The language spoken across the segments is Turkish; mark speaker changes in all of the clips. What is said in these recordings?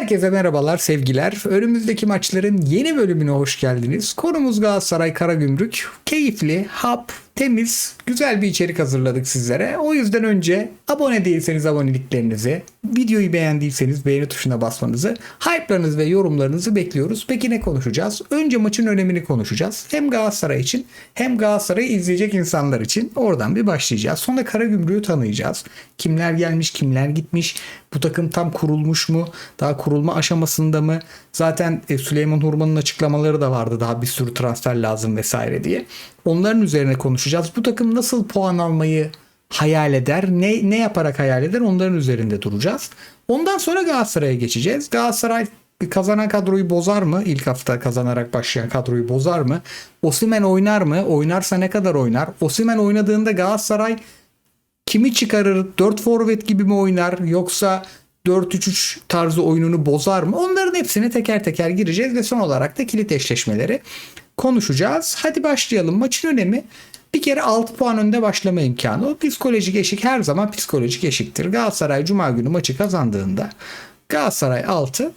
Speaker 1: Herkese merhabalar, sevgiler. Önümüzdeki maçların yeni bölümüne hoş geldiniz. Konumuz Galatasaray Karagümrük. Keyifli, hap, temiz, güzel bir içerik hazırladık sizlere. O yüzden önce abone değilseniz aboneliklerinizi, videoyu beğendiyseniz beğeni tuşuna basmanızı, hype'larınızı ve yorumlarınızı bekliyoruz. Peki ne konuşacağız? Önce maçın önemini konuşacağız. Hem Galatasaray için hem Galatasaray'ı izleyecek insanlar için oradan bir başlayacağız. Sonra Karagümrük'ü tanıyacağız. Kimler gelmiş, kimler gitmiş, bu takım tam kurulmuş mu, daha kurulma aşamasında mı? Zaten e, Süleyman Hurman'ın açıklamaları da vardı daha bir sürü transfer lazım vesaire diye. Onların üzerine konuşacağız. Bu takım nasıl puan almayı hayal eder, ne, ne yaparak hayal eder onların üzerinde duracağız. Ondan sonra Galatasaray'a geçeceğiz. Galatasaray kazanan kadroyu bozar mı? İlk hafta kazanarak başlayan kadroyu bozar mı? Osimen oynar mı? Oynarsa ne kadar oynar? Osimen oynadığında Galatasaray kimi çıkarır? 4 forvet gibi mi oynar yoksa 4-3-3 tarzı oyununu bozar mı? Onların hepsine teker teker gireceğiz ve son olarak da kilit eşleşmeleri konuşacağız. Hadi başlayalım. Maçın önemi bir kere 6 puan önde başlama imkanı. O psikolojik eşik her zaman psikolojik eşiktir. Galatasaray Cuma günü maçı kazandığında Galatasaray 6,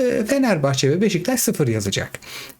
Speaker 1: e, Fenerbahçe ve Beşiktaş 0 yazacak.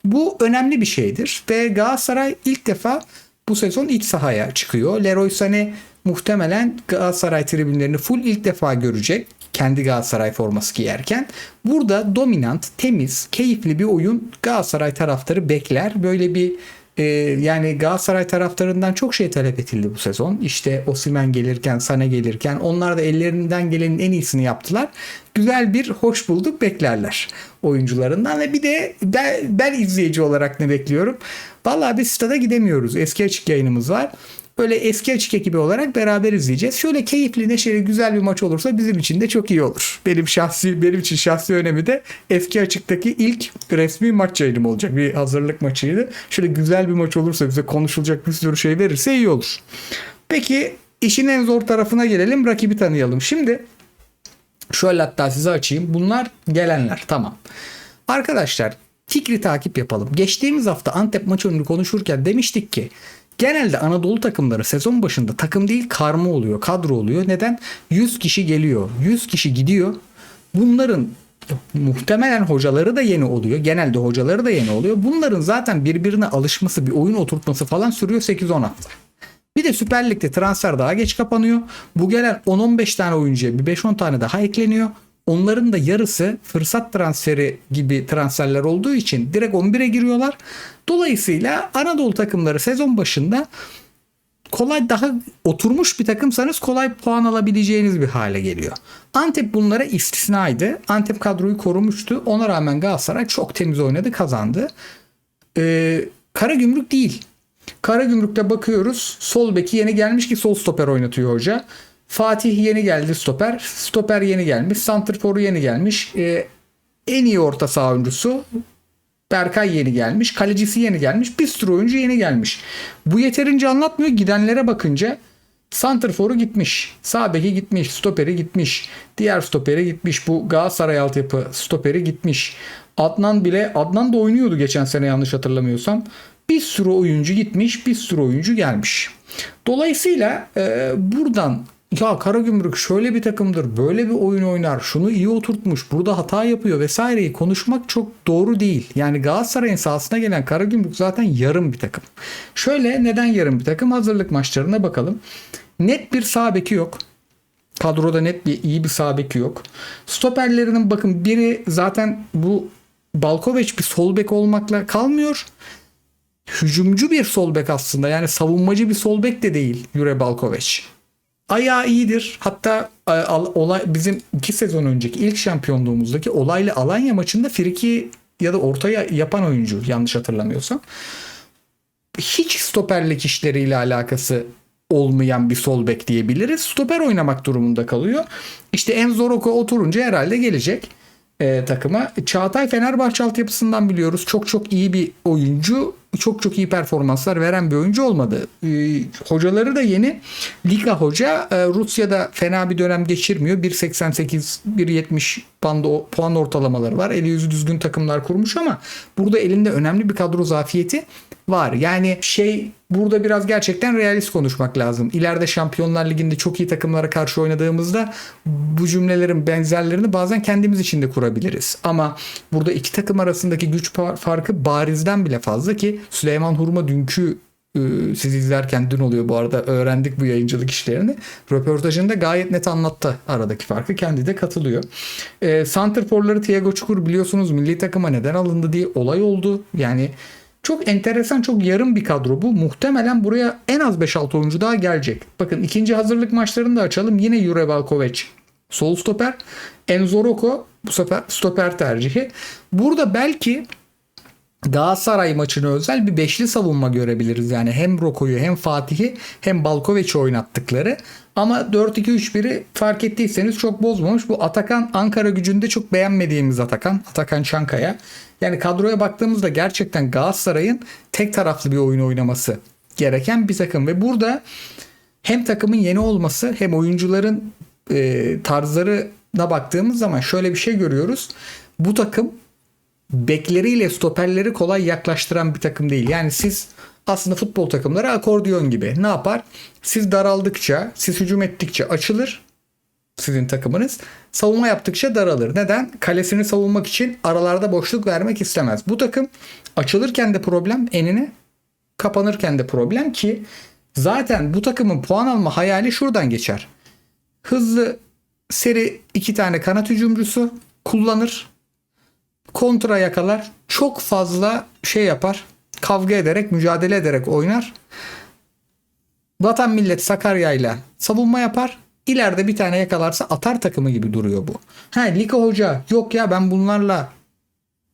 Speaker 1: Bu önemli bir şeydir ve Galatasaray ilk defa bu sezon iç sahaya çıkıyor. Leroy Sané muhtemelen Galatasaray tribünlerini full ilk defa görecek kendi Galatasaray forması giyerken. Burada dominant, temiz, keyifli bir oyun Galatasaray taraftarı bekler. Böyle bir e, yani Galatasaray taraftarından çok şey talep edildi bu sezon. İşte Osimen gelirken, Sana gelirken onlar da ellerinden gelenin en iyisini yaptılar. Güzel bir hoş bulduk beklerler oyuncularından ve bir de ben, ben izleyici olarak ne bekliyorum? Vallahi biz stada gidemiyoruz. Eski açık yayınımız var böyle eski açık ekibi olarak beraber izleyeceğiz. Şöyle keyifli, neşeli, güzel bir maç olursa bizim için de çok iyi olur. Benim şahsi benim için şahsi önemi de eski açıktaki ilk resmi maç yayınım olacak. Bir hazırlık maçıydı. Şöyle güzel bir maç olursa bize konuşulacak bir sürü şey verirse iyi olur. Peki işin en zor tarafına gelelim. Rakibi tanıyalım. Şimdi şöyle hatta size açayım. Bunlar gelenler. Tamam. Arkadaşlar fikri takip yapalım. Geçtiğimiz hafta Antep maçını konuşurken demiştik ki Genelde Anadolu takımları sezon başında takım değil karma oluyor, kadro oluyor. Neden? 100 kişi geliyor, 100 kişi gidiyor. Bunların muhtemelen hocaları da yeni oluyor. Genelde hocaları da yeni oluyor. Bunların zaten birbirine alışması, bir oyun oturtması falan sürüyor 8-10 hafta. Bir de Süper Lig'de transfer daha geç kapanıyor. Bu gelen 10-15 tane oyuncuya bir 5-10 tane daha ekleniyor. Onların da yarısı fırsat transferi gibi transferler olduğu için direkt 11'e giriyorlar. Dolayısıyla Anadolu takımları sezon başında kolay daha oturmuş bir takımsanız kolay puan alabileceğiniz bir hale geliyor. Antep bunlara istisnaydı. Antep kadroyu korumuştu. Ona rağmen Galatasaray çok temiz oynadı kazandı. Ee, Karagümrük değil. Karagümrük'te bakıyoruz. Sol beki yeni gelmiş ki sol stoper oynatıyor hoca. Fatih yeni geldi stoper. Stoper yeni gelmiş. Santrfor'u yeni gelmiş. Ee, en iyi orta saha oyuncusu Berkay yeni gelmiş. Kalecisi yeni gelmiş. Bir sürü oyuncu yeni gelmiş. Bu yeterince anlatmıyor. Gidenlere bakınca Santrfor'u gitmiş. Sağ gitmiş. Stoperi gitmiş. Diğer stoperi gitmiş. Bu Galatasaray altyapı stoperi gitmiş. Adnan bile Adnan da oynuyordu geçen sene yanlış hatırlamıyorsam. Bir sürü oyuncu gitmiş. Bir sürü oyuncu gelmiş. Dolayısıyla e, buradan ya Karagümrük şöyle bir takımdır, böyle bir oyun oynar, şunu iyi oturtmuş, burada hata yapıyor vesaireyi konuşmak çok doğru değil. Yani Galatasaray'ın sahasına gelen Karagümrük zaten yarım bir takım. Şöyle neden yarım bir takım? Hazırlık maçlarına bakalım. Net bir sağ beki yok. Kadroda net bir iyi bir sağ beki yok. Stoperlerinin bakın biri zaten bu Balkoveç bir sol bek olmakla kalmıyor. Hücumcu bir sol bek aslında. Yani savunmacı bir sol bek de değil Jure Balkoveç ayağı iyidir. Hatta e, olay bizim iki sezon önceki ilk şampiyonluğumuzdaki olaylı Alanya maçında friki ya da ortaya yapan oyuncu yanlış hatırlamıyorsam. Hiç stoperlik işleriyle alakası olmayan bir sol bek diyebiliriz. Stoper oynamak durumunda kalıyor. İşte Enzo Rocco oturunca herhalde gelecek e, takıma. Çağatay Fenerbahçe altyapısından biliyoruz. Çok çok iyi bir oyuncu. Çok çok iyi performanslar veren bir oyuncu olmadı. E, hocaları da yeni. Liga hoca e, Rusya'da fena bir dönem geçirmiyor. 1.88 1.70 bandı puan ortalamaları var. Eli yüzü düzgün takımlar kurmuş ama burada elinde önemli bir kadro zafiyeti var. Yani şey burada biraz gerçekten realist konuşmak lazım. İleride Şampiyonlar Ligi'nde çok iyi takımlara karşı oynadığımızda bu cümlelerin benzerlerini bazen kendimiz için de kurabiliriz. Ama burada iki takım arasındaki güç farkı barizden bile fazla ki Süleyman Hurma dünkü e, siz izlerken dün oluyor bu arada öğrendik bu yayıncılık işlerini. Röportajında gayet net anlattı aradaki farkı. Kendi de katılıyor. E, Santrforları Thiago Çukur biliyorsunuz milli takıma neden alındı diye olay oldu. Yani çok enteresan, çok yarım bir kadro bu. Muhtemelen buraya en az 5-6 oyuncu daha gelecek. Bakın ikinci hazırlık maçlarını da açalım. Yine Jure Valkovic sol stoper. Enzo Rocco bu sefer stoper tercihi. Burada belki Galatasaray maçına özel bir beşli savunma görebiliriz. Yani hem Roko'yu hem Fatih'i hem Balkovic'i oynattıkları. Ama 4-2-3-1'i fark ettiyseniz çok bozmamış. Bu Atakan Ankara gücünde çok beğenmediğimiz Atakan. Atakan Çankaya. Yani kadroya baktığımızda gerçekten Galatasaray'ın tek taraflı bir oyun oynaması gereken bir takım. Ve burada hem takımın yeni olması hem oyuncuların e, tarzlarına baktığımız zaman şöyle bir şey görüyoruz. Bu takım bekleriyle stoperleri kolay yaklaştıran bir takım değil. Yani siz aslında futbol takımları akordiyon gibi. Ne yapar? Siz daraldıkça, siz hücum ettikçe açılır sizin takımınız. Savunma yaptıkça daralır. Neden? Kalesini savunmak için aralarda boşluk vermek istemez. Bu takım açılırken de problem enine, kapanırken de problem ki zaten bu takımın puan alma hayali şuradan geçer. Hızlı seri iki tane kanat hücumcusu kullanır kontra yakalar. Çok fazla şey yapar. Kavga ederek, mücadele ederek oynar. Vatan millet Sakarya'yla savunma yapar. İleride bir tane yakalarsa atar takımı gibi duruyor bu. Ha Lika Hoca yok ya ben bunlarla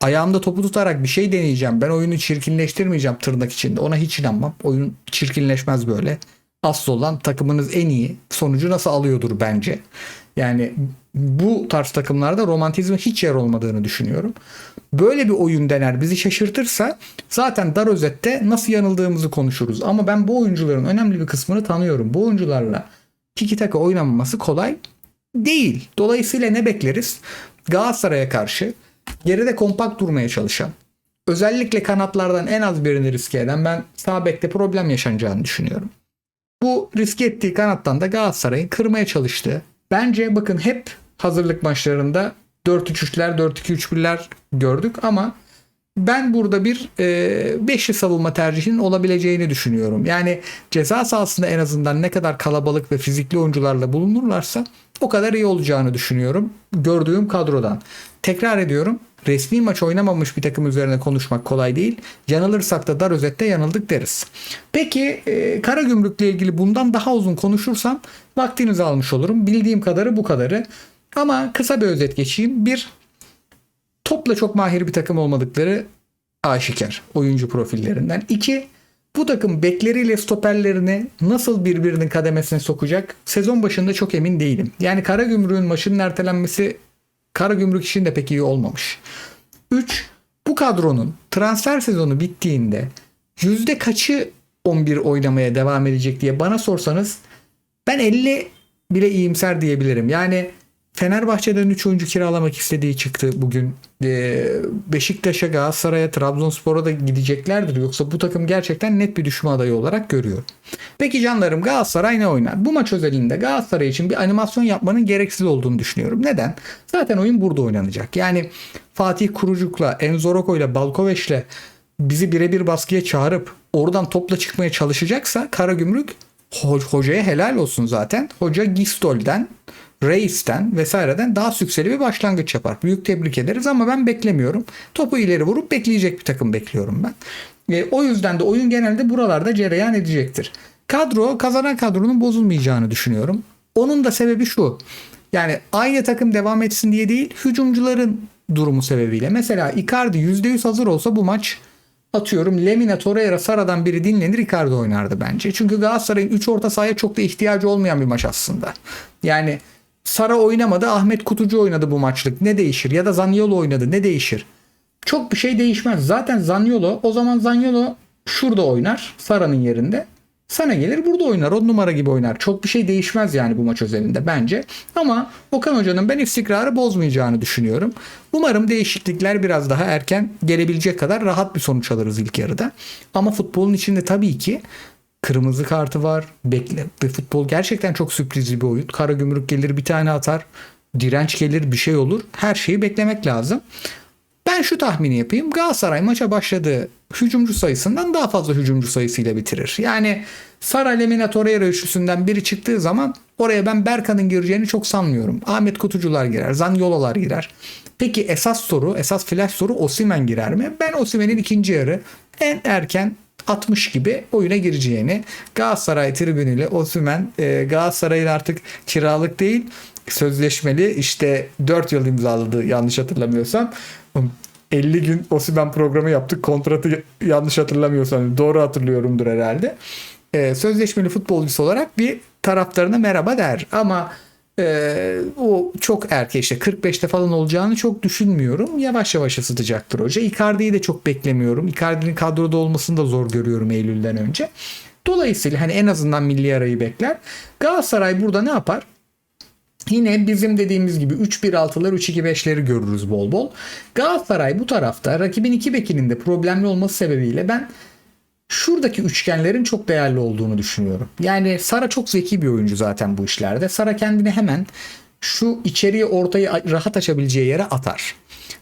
Speaker 1: ayağımda topu tutarak bir şey deneyeceğim. Ben oyunu çirkinleştirmeyeceğim tırnak içinde. Ona hiç inanmam. Oyun çirkinleşmez böyle. Asıl olan takımınız en iyi sonucu nasıl alıyordur bence. Yani bu tarz takımlarda romantizmin hiç yer olmadığını düşünüyorum. Böyle bir oyun dener bizi şaşırtırsa zaten dar özette nasıl yanıldığımızı konuşuruz. Ama ben bu oyuncuların önemli bir kısmını tanıyorum. Bu oyuncularla tiki taka oynanması kolay değil. Dolayısıyla ne bekleriz? Galatasaray'a karşı geride kompakt durmaya çalışan, özellikle kanatlardan en az birini riske eden ben sağ bekte problem yaşanacağını düşünüyorum. Bu riske ettiği kanattan da Galatasaray'ın kırmaya çalıştığı. Bence bakın hep hazırlık maçlarında 4-3-3'ler, 4-2-3-1'ler gördük ama ben burada bir e, beşli savunma tercihinin olabileceğini düşünüyorum. Yani ceza sahasında en azından ne kadar kalabalık ve fizikli oyuncularla bulunurlarsa o kadar iyi olacağını düşünüyorum gördüğüm kadrodan. Tekrar ediyorum resmi maç oynamamış bir takım üzerine konuşmak kolay değil. Yanılırsak da dar özette yanıldık deriz. Peki e, Karagümrük'le ilgili bundan daha uzun konuşursam vaktinizi almış olurum. Bildiğim kadarı bu kadarı. Ama kısa bir özet geçeyim. Bir, topla çok mahir bir takım olmadıkları aşikar oyuncu profillerinden. İki, bu takım bekleriyle stoperlerini nasıl birbirinin kademesine sokacak sezon başında çok emin değilim. Yani Karagümrük'ün maçının ertelenmesi Karagümrük için de pek iyi olmamış. 3. Bu kadronun transfer sezonu bittiğinde yüzde kaçı 11 oynamaya devam edecek diye bana sorsanız ben 50 bile iyimser diyebilirim. Yani Fenerbahçe'den 3 oyuncu kiralamak istediği çıktı bugün. Ee, Beşiktaş'a, Galatasaray'a, Trabzonspor'a da gideceklerdir. Yoksa bu takım gerçekten net bir düşme adayı olarak görüyorum. Peki canlarım Galatasaray ne oynar? Bu maç özelinde Galatasaray için bir animasyon yapmanın gereksiz olduğunu düşünüyorum. Neden? Zaten oyun burada oynanacak. Yani Fatih Kurucuk'la, Enzo Rocco'yla, Balkoveç'le bizi birebir baskıya çağırıp oradan topla çıkmaya çalışacaksa Karagümrük ho- hocaya helal olsun zaten. Hoca Gistol'den Reis'ten vesaireden daha sükseli bir başlangıç yapar. Büyük tebrik ederiz ama ben beklemiyorum. Topu ileri vurup bekleyecek bir takım bekliyorum ben. E, o yüzden de oyun genelde buralarda cereyan edecektir. Kadro kazanan kadronun bozulmayacağını düşünüyorum. Onun da sebebi şu. Yani aynı takım devam etsin diye değil, hücumcuların durumu sebebiyle. Mesela Icardi %100 hazır olsa bu maç atıyorum Lemina, Torreira, Sara'dan biri dinlenir Icardi oynardı bence. Çünkü Galatasaray'ın 3 orta sahaya çok da ihtiyacı olmayan bir maç aslında. Yani Sara oynamadı, Ahmet Kutucu oynadı bu maçlık. Ne değişir? Ya da Zaniolo oynadı. Ne değişir? Çok bir şey değişmez. Zaten Zaniolo, o zaman Zaniolo şurada oynar. Sara'nın yerinde. Sana gelir burada oynar. On numara gibi oynar. Çok bir şey değişmez yani bu maç özelinde bence. Ama Okan Hoca'nın ben istikrarı bozmayacağını düşünüyorum. Umarım değişiklikler biraz daha erken gelebilecek kadar rahat bir sonuç alırız ilk yarıda. Ama futbolun içinde tabii ki kırmızı kartı var. Bekle. Futbol gerçekten çok sürprizli bir oyun. Kara gümrük gelir bir tane atar. Direnç gelir bir şey olur. Her şeyi beklemek lazım. Ben şu tahmini yapayım. Galatasaray maça başladığı hücumcu sayısından daha fazla hücumcu sayısıyla bitirir. Yani Sara Lemina Torreira üçlüsünden biri çıktığı zaman oraya ben Berkan'ın gireceğini çok sanmıyorum. Ahmet Kutucular girer, Zanyololar girer. Peki esas soru, esas flash soru Osimen girer mi? Ben Osimen'in ikinci yarı en erken 60 gibi oyuna gireceğini Galatasaray tribünüyle Osimhen e, Galatasaray'ın artık kiralık değil sözleşmeli işte 4 yıl imzaladı yanlış hatırlamıyorsam. 50 gün Osimhen programı yaptık kontratı yanlış hatırlamıyorsam doğru hatırlıyorumdur herhalde. E, sözleşmeli futbolcusu olarak bir taraftarına merhaba der. Ama e, o çok erken işte 45'te falan olacağını çok düşünmüyorum. Yavaş yavaş ısıtacaktır hoca. Icardi'yi de çok beklemiyorum. Icardi'nin kadroda olmasını da zor görüyorum Eylül'den önce. Dolayısıyla hani en azından milli arayı bekler. Galatasaray burada ne yapar? Yine bizim dediğimiz gibi 3-1-6'lar 3-2-5'leri görürüz bol bol. Galatasaray bu tarafta rakibin iki bekinin de problemli olması sebebiyle ben şuradaki üçgenlerin çok değerli olduğunu düşünüyorum. Yani Sara çok zeki bir oyuncu zaten bu işlerde. Sara kendini hemen şu içeriye ortayı rahat açabileceği yere atar.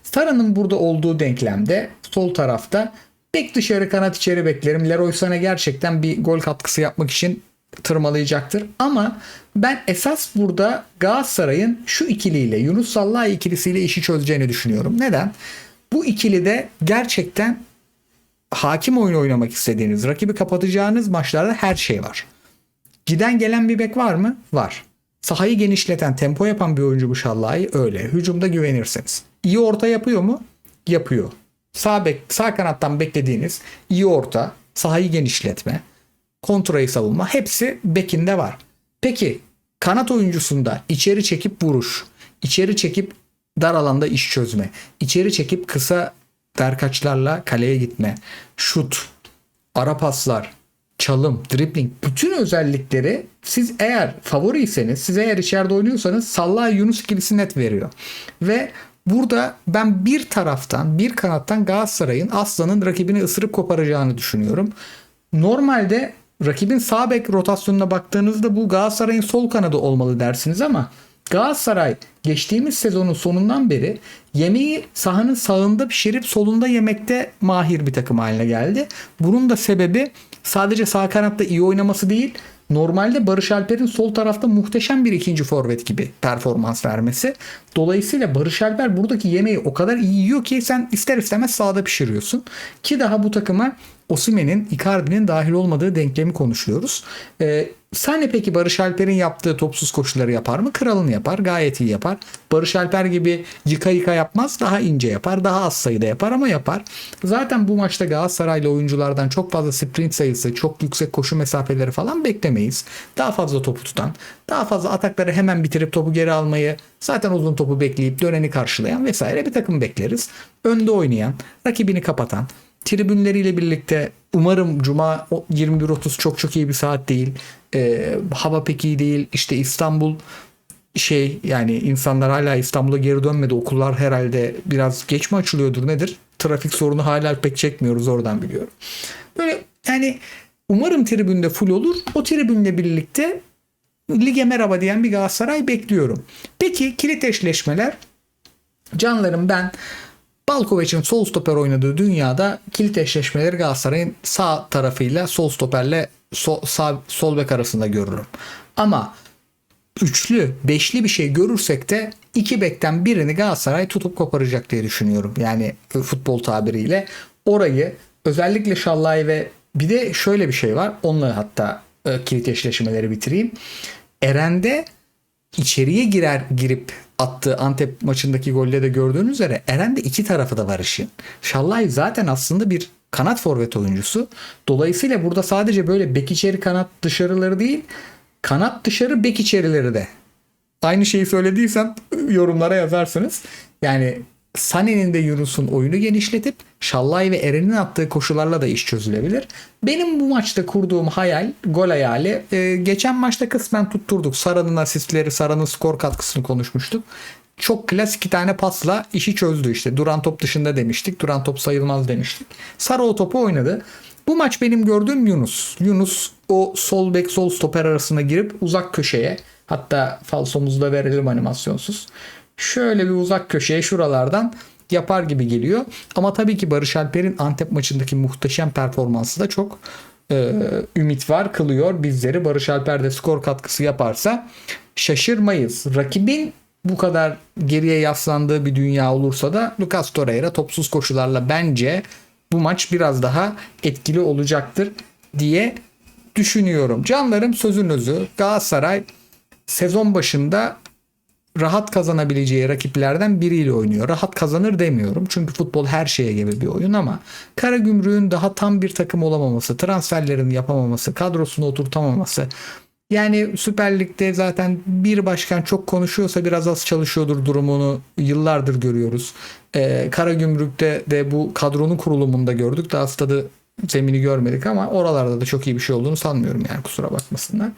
Speaker 1: Sara'nın burada olduğu denklemde sol tarafta bek dışarı kanat içeri beklerim. Leroy Sané gerçekten bir gol katkısı yapmak için tırmalayacaktır. Ama ben esas burada Galatasaray'ın şu ikiliyle Yunus Sallah ikilisiyle işi çözeceğini düşünüyorum. Neden? Bu ikili de gerçekten hakim oyun oynamak istediğiniz, rakibi kapatacağınız maçlarda her şey var. Giden gelen bir bek var mı? Var. Sahayı genişleten, tempo yapan bir oyuncu bu Şallah'ı öyle. Hücumda güvenirseniz. İyi orta yapıyor mu? Yapıyor. Sağ bek, sağ kanattan beklediğiniz iyi orta, sahayı genişletme, kontrayı savunma hepsi bekinde var. Peki kanat oyuncusunda içeri çekip vuruş, içeri çekip dar alanda iş çözme, içeri çekip kısa derkaçlarla kaleye gitme, şut, ara paslar, çalım, dribbling bütün özellikleri siz eğer favoriyseniz, siz eğer içeride oynuyorsanız Salah Yunus ikilisi net veriyor. Ve burada ben bir taraftan, bir kanattan Galatasaray'ın Aslan'ın rakibini ısırıp koparacağını düşünüyorum. Normalde rakibin sağ bek rotasyonuna baktığınızda bu Galatasaray'ın sol kanadı olmalı dersiniz ama Galatasaray geçtiğimiz sezonun sonundan beri yemeği sahanın sağında pişirip solunda yemekte mahir bir takım haline geldi. Bunun da sebebi sadece sağ kanatta iyi oynaması değil, normalde Barış Alper'in sol tarafta muhteşem bir ikinci forvet gibi performans vermesi. Dolayısıyla Barış Alper buradaki yemeği o kadar iyi yiyor ki sen ister istemez sağda pişiriyorsun. Ki daha bu takıma Osimen'in, Icardi'nin dahil olmadığı denklemi konuşuyoruz. Ee, Sane peki Barış Alper'in yaptığı topsuz koşuları yapar mı? Kralını yapar. Gayet iyi yapar. Barış Alper gibi yıka yıka yapmaz. Daha ince yapar. Daha az sayıda yapar ama yapar. Zaten bu maçta Galatasaraylı oyunculardan çok fazla sprint sayısı, çok yüksek koşu mesafeleri falan beklemeyiz. Daha fazla topu tutan, daha fazla atakları hemen bitirip topu geri almayı, zaten uzun topu bekleyip döneni karşılayan vesaire bir takım bekleriz. Önde oynayan, rakibini kapatan, tribünleriyle birlikte umarım Cuma 21.30 çok çok iyi bir saat değil. Ee, hava pek iyi değil. İşte İstanbul şey yani insanlar hala İstanbul'a geri dönmedi. Okullar herhalde biraz geç mi açılıyordur nedir? Trafik sorunu hala pek çekmiyoruz oradan biliyorum. Böyle yani umarım tribünde full olur. O tribünle birlikte lige merhaba diyen bir Galatasaray bekliyorum. Peki kilit eşleşmeler Canlarım ben Balkovic'in sol stoper oynadığı dünyada kilit eşleşmeleri Galatasaray'ın sağ tarafıyla sol stoperle sol, sağ, sol bek arasında görürüm. Ama üçlü, beşli bir şey görürsek de iki bekten birini Galatasaray tutup koparacak diye düşünüyorum. Yani futbol tabiriyle orayı özellikle Şallay ve bir de şöyle bir şey var. Onunla hatta e, kilit eşleşmeleri bitireyim. Eren'de içeriye girer girip attığı Antep maçındaki golde de gördüğünüz üzere Eren de iki tarafı da var işin. Şallay zaten aslında bir kanat forvet oyuncusu. Dolayısıyla burada sadece böyle bek içeri kanat dışarıları değil kanat dışarı bek içerileri de. Aynı şeyi söylediysem yorumlara yazarsınız. Yani Sane'nin de Yunus'un oyunu genişletip Şallay ve Eren'in attığı koşularla da iş çözülebilir. Benim bu maçta kurduğum hayal, gol hayali e, geçen maçta kısmen tutturduk. Sara'nın asistleri, Sara'nın skor katkısını konuşmuştuk. Çok klas iki tane pasla işi çözdü işte. Duran top dışında demiştik. Duran top sayılmaz demiştik. Sara o topu oynadı. Bu maç benim gördüğüm Yunus. Yunus o sol bek sol stoper arasına girip uzak köşeye hatta falsomuzu da verelim animasyonsuz. Şöyle bir uzak köşeye şuralardan yapar gibi geliyor. Ama tabii ki Barış Alper'in Antep maçındaki muhteşem performansı da çok e, ümit var kılıyor bizleri. Barış Alper de skor katkısı yaparsa şaşırmayız. Rakibin bu kadar geriye yaslandığı bir dünya olursa da Lucas Torreira topsuz koşularla bence bu maç biraz daha etkili olacaktır diye düşünüyorum. Canlarım sözün özü Galatasaray sezon başında rahat kazanabileceği rakiplerden biriyle oynuyor. Rahat kazanır demiyorum. Çünkü futbol her şeye gibi bir oyun ama Karagümrük'ün daha tam bir takım olamaması, transferlerini yapamaması, kadrosunu oturtamaması. Yani Süper Lig'de zaten bir başkan çok konuşuyorsa biraz az çalışıyordur durumunu yıllardır görüyoruz. Ee, Karagümrük'te de bu kadronun kurulumunda gördük. Daha stadı zemini görmedik ama oralarda da çok iyi bir şey olduğunu sanmıyorum yani kusura bakmasınlar.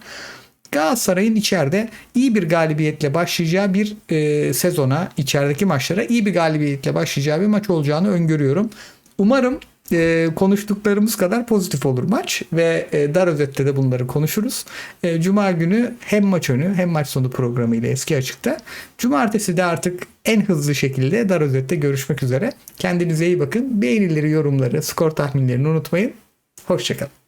Speaker 1: Galatasaray'ın içeride iyi bir galibiyetle başlayacağı bir e, sezona, içerideki maçlara iyi bir galibiyetle başlayacağı bir maç olacağını öngörüyorum. Umarım e, konuştuklarımız kadar pozitif olur maç ve e, dar özette de bunları konuşuruz. E, Cuma günü hem maç önü hem maç sonu programı ile eski açıkta. Cumartesi de artık en hızlı şekilde dar özette görüşmek üzere. Kendinize iyi bakın. Beğenileri, yorumları, skor tahminlerini unutmayın. Hoşçakalın.